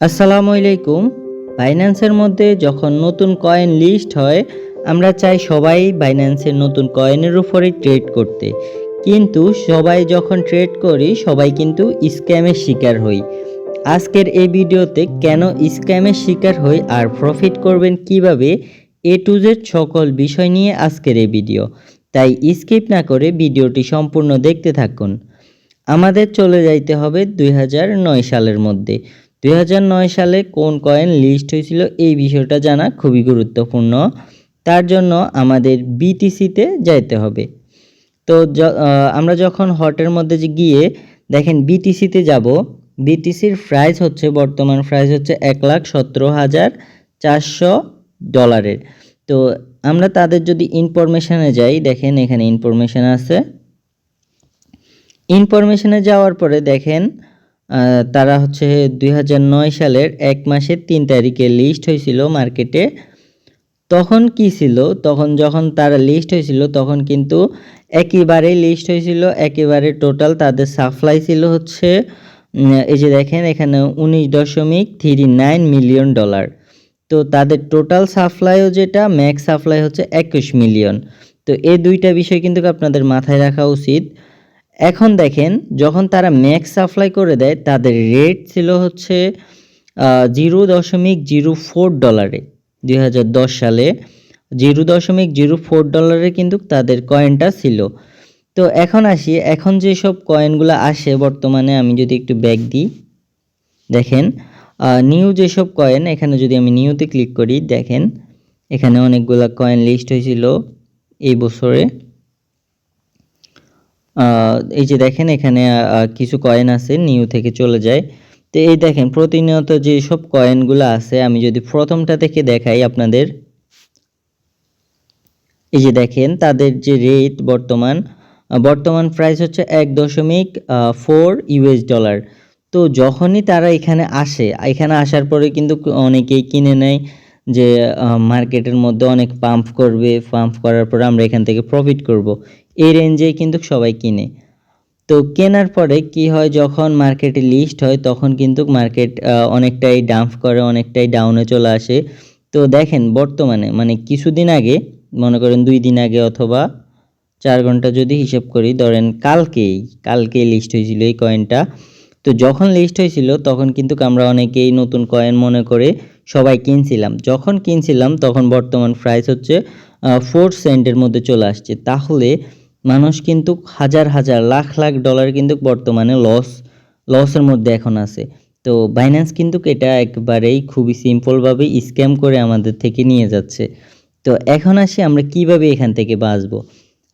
আসসালামু আলাইকুম। বাইন্যান্সের মধ্যে যখন নতুন কয়েন লিস্ট হয়, আমরা চাই সবাই বাইন্যান্সের নতুন কয়েনের উপরে ট্রেড করতে। কিন্তু সবাই যখন ট্রেড করি, সবাই কিন্তু স্ক্যামের শিকার হই। আজকের এই ভিডিওতে কেন স্ক্যামের শিকার হই আর প্রফিট করবেন কীভাবে, এ টু জেড সকল বিষয় নিয়ে আজকের এই ভিডিও। তাই স্কিপ না করে ভিডিওটি সম্পূর্ণ দেখতে থাকুন। আমাদের চলে যাইতে হবে দুই হাজার নয় সালের মধ্যে। দুই হাজার নয় সালে কোন কয়েন লিস্ট হয়েছিল এই বিষয়টা জানা খুবই গুরুত্বপূর্ণ। তার জন্য আমাদের বিটিসিতে যাইতে হবে। তো আমরা যখন হটের মধ্যে যে গিয়ে দেখেন বিটিসিতে যাব, বিটিসির প্রাইস হচ্ছে, বর্তমান প্রাইস হচ্ছে এক লাখ সতেরো হাজার চারশো ডলারের। তো আমরা তাদের যদি ইনফরমেশনে যাই, দেখেন এখানে ইনফরমেশন আছে। ইনফরমেশনে যাওয়ার পরে দেখেন তারা হচ্ছে দুই হাজার নয় সালের এক মাসের তিন তারিখে লিস্ট হয়েছিল মার্কেটে তখন কি ছিল? তখন যখন তারা লিস্ট হয়েছিল, তখন কিন্তু একেবারে লিস্ট হয়েছিল, একেবারে টোটাল তাদের সাপ্লাই ছিল হচ্ছে এই যে দেখেন এখানে উনিশ দশমিক থ্রি নাইন মিলিয়ন ডলার তো তাদের টোটাল সাপ্লাইও যেটা ম্যাক্স সাপ্লাই হচ্ছে একুশ মিলিয়ন তো এই দুইটা বিষয় কিন্তু আপনাদের মাথায় রাখা উচিত। এখন দেখেন, যখন তারা ম্যাক্স সাপ্লাই করে দেয়, তাদের রেট ছিল হচ্ছে জিরো দশমিক জিরো ফোর ডলারে দুই হাজার দশ সালে। জিরো দশমিক জিরো ফোর ডলারে কিন্তু তাদের কয়েনটা ছিল। তো এখন আসি, এখন যেসব কয়েনগুলো আসে বর্তমানে, আমি যদি একটু ব্যাক দিই। দেখেন নিউ যেসব কয়েন এখানে যদি আমি নিউতে ক্লিক করি, দেখেন, এখানে অনেকগুলো কয়েন লিস্ট হয়েছিল এই বছরে। এই যে দেখেন এখানে কিছু কয়েন আছে নিউ থেকে চলে যায়। তো এই দেখেন, প্রতিনিয়ত যে সব কয়েনগুলো আছে, আমি যদি প্রথমটা থেকে দেখাই আপনাদের। এই যে দেখেন, তাদের যে রেট বর্তমান বর্তমান প্রাইস হচ্ছে এক দশমিক ফোর ইউএস ডলার তো যখনই তারা এখানে আসে, এখানে আসার পরে কিন্তু অনেকেই কিনে নেয় যে মার্কেটের মধ্যে অনেক পাম্প করবে পাম্প করার পরে আমরা এখান থেকে প্রফিট করব। এই রেঞ্জেই কিন্তু সবাই কিনে। তো কেনার পরে কি হয়, যখন মার্কেটে লিস্ট হয়, তখন কিন্তু মার্কেট অনেকটাই ডাম্প করে, অনেকটাই ডাউনে চলে আসে। তো দেখেন বর্তমানে মানে কিছুদিন আগে, মনে করেন দুই দিন আগে অথবা চার ঘণ্টা যদি হিসেব করি, ধরেন কালকেই কালকেই লিস্ট হয়েছিল এই কয়েনটা তো যখন লিস্ট হয়েছিল, তখন কিন্তু আমরা অনেকেই নতুন কয়েন মনে করে সবাই কিনছিলাম। যখন কিনছিলাম, তখন বর্তমান প্রাইস হচ্ছে ফোর সেন্টের মধ্যে চলে আসছে। তাহলে মানুষ কিন্তু হাজার হাজার, লাখ লাখ ডলার কিন্তু বর্তমানে লস লসের মধ্যে এখন আছে। তো বাইন্যান্স কিন্তু এটা একবারেই খুবই সিম্পলভাবে স্ক্যাম করে আমাদের থেকে নিয়ে যাচ্ছে। তো এখন আসি আমরা কীভাবে এখান থেকে বাঁচবো?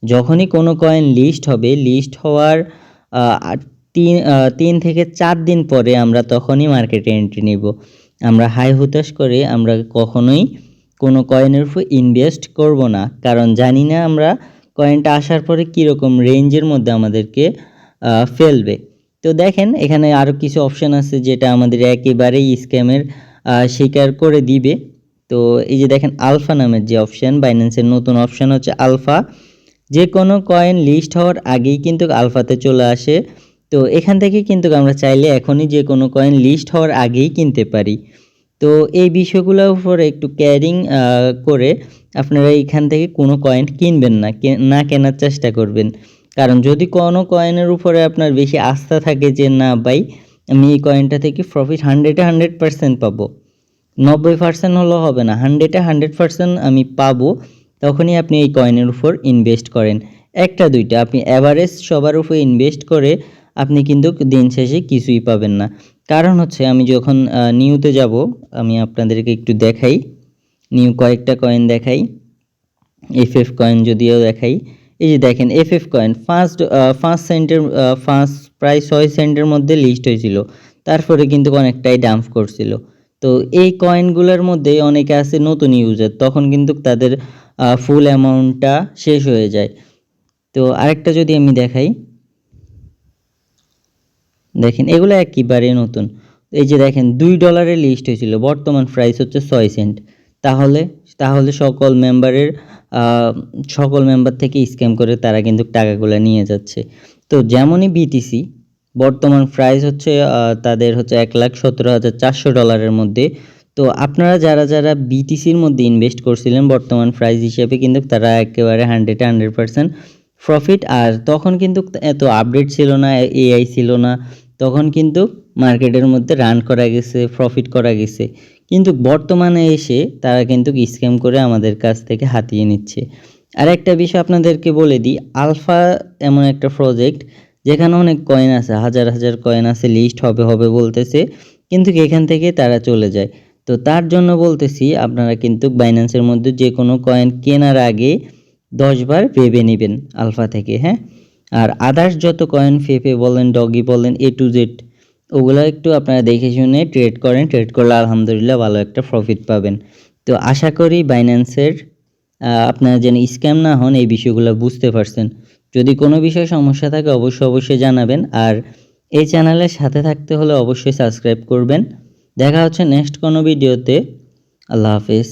যখনই কোনো কয়েন লিস্ট হবে লিস্ট হওয়ার তিন তিন থেকে চার দিন পরে আমরা তখনই মার্কেটে এন্ট্রি নিব। আমরা হাই হুতাশ করে আমরা কখনোই কোনো কয়েনের উপর ইনভেস্ট করব না। কারণ জানি না আমরা কয়েনটা আসার পরে কীরকম রেঞ্জের মধ্যে আমাদেরকে ফেলবে। তো দেখেন, এখানে আরও কিছু অপশান আছে যেটা আমাদের একেবারেই স্ক্যামের শিকার করে দিবে। তো এই যে দেখেন আলফা নামের যে অপশান বাইন্যান্সের নতুন অপশান হচ্ছে আলফা যে কোনো কয়েন লিস্ট হওয়ার আগেই কিন্তু আলফাতে চলে আসে। তো এখান থেকে কিন্তু আমরা চাইলে এখনই যে কোনো কয়েন লিস্ট হওয়ার আগেই কিনতে পারি। তো এই বিষয়গুলোর উপরে একটু ক্যারিং করে আপনারা এইখান থেকে কোনো কয়েন কিনবেন না না কেনার চেষ্টা করবেন। কারণ যদি কোনো কয়েনের উপরে আপনার বেশি আস্থা থাকে যে না ভাই, আমি এই কয়েনটা থেকে প্রফিট হান্ড্রেডে হান্ড্রেড পার্সেন্ট পাবো, নব্বই পার্সেন্ট হলেও হবে না হান্ড্রেডে হান্ড্রেড পার্সেন্ট আমি পাবো, তখনই আপনি এই কয়েনের উপর ইনভেস্ট করেন। একটা, দুইটা, আপনি অ্যাভারেজ সবার উপর ইনভেস্ট করে আপনি কিন্তু দিন শেষে কিছুই পাবেন না। কারণ হচ্ছে আমি যখন নিউতে যাব, আমি আপনাদেরকে একটু দেখাই। নিউ কয়েকটা কয়েন দেখাই। এফ এফ কয়েন যদিও দেখাই। এই যে দেখেন এফ এফ কয়েন ফার্স্ট পাঁচ সেন্টের ফার্স্ট প্রায় ছয় সেন্টের মধ্যে লিস্ট হয়েছিল। তারপরে কিন্তু অনেকটাই ডাম্প করছিল। তো এই কয়েনগুলোর মধ্যে অনেকে আছে নতুন ইউজার তখন কিন্তু তাদের ফুল অ্যামাউন্টটা শেষ হয়ে যায়। তো আরেকটা যদি আমি দেখাই। দেখেন, এগুলো একেবারে নতুন। এই যে দেখেন, দুই ডলারের লিস্ট হয়েছিল, বর্তমান প্রাইস হচ্ছে ছয় সেন্ট তাহলে তাহলে সকল মেম্বারের সকল মেম্বার থেকে স্ক্যাম করে তারা কিন্তু টাকাগুলো নিয়ে যাচ্ছে। তো যেমনই বিটিসি বর্তমান প্রাইস হচ্ছে তাদের হচ্ছে এক লাখ সতেরো হাজার চারশো ডলারের মধ্যে। তো আপনারা যারা যারা বিটিসির মধ্যে ইনভেস্ট করছিলেন, বর্তমান প্রাইস হিসেবে কিন্তু তারা একেবারে হান্ড্রেড হান্ড্রেড পার্সেন্ট প্রফিট আর তখন কিন্তু এত আপডেট ছিল না এআই ছিল না। তখন কিন্তু মার্কেটের মধ্যে রান করা গেছে প্রফিট করা গেছে। কিন্তু বর্তমানে এসে তারা কিন্তু স্ক্যাম করে আমাদের কাছ থেকে হাতিয়ে নিচ্ছে। আর একটা বিষয় আপনাদেরকে বলে দিই আলফা এমন একটা প্রজেক্ট যেখানে অনেক কয়েন আছে, হাজার হাজার কয়েন আছে লিস্ট হবে হবে বলতেছে, কিন্তু এখান থেকে তারা চলে যায়। তো তার জন্য বলতেছি, আপনারা কিন্তু বাইন্যান্সের মধ্যে যে কোনো কয়েন কেনার আগে দশবার ভেবে নেবেন আলফা থেকে হ্যাঁ? আর আদার্স যত কয়েন ফেফে বলেন ডগি বলেন এ টু জেড ওগুলো একটু আপনারা দেখে শুনে ট্রেড করেন ট্রেড করলে আলহামদুলিল্লাহ ভালো একটা প্রফিট পাবেন। তো আশা করি বাইন্যান্সের আপনারা যেন স্ক্যাম না হন, এই বিষয়গুলো বুঝতে পারছেন। যদি কোনো বিষয়ে সমস্যা থাকে, অবশ্যই অবশ্যই জানাবেন। আর এই চ্যানেলের সাথে থাকতে হলে অবশ্যই সাবস্ক্রাইব করবেন। দেখা হচ্ছে নেক্সট কোনো ভিডিওতে আল্লাহ হাফেজ।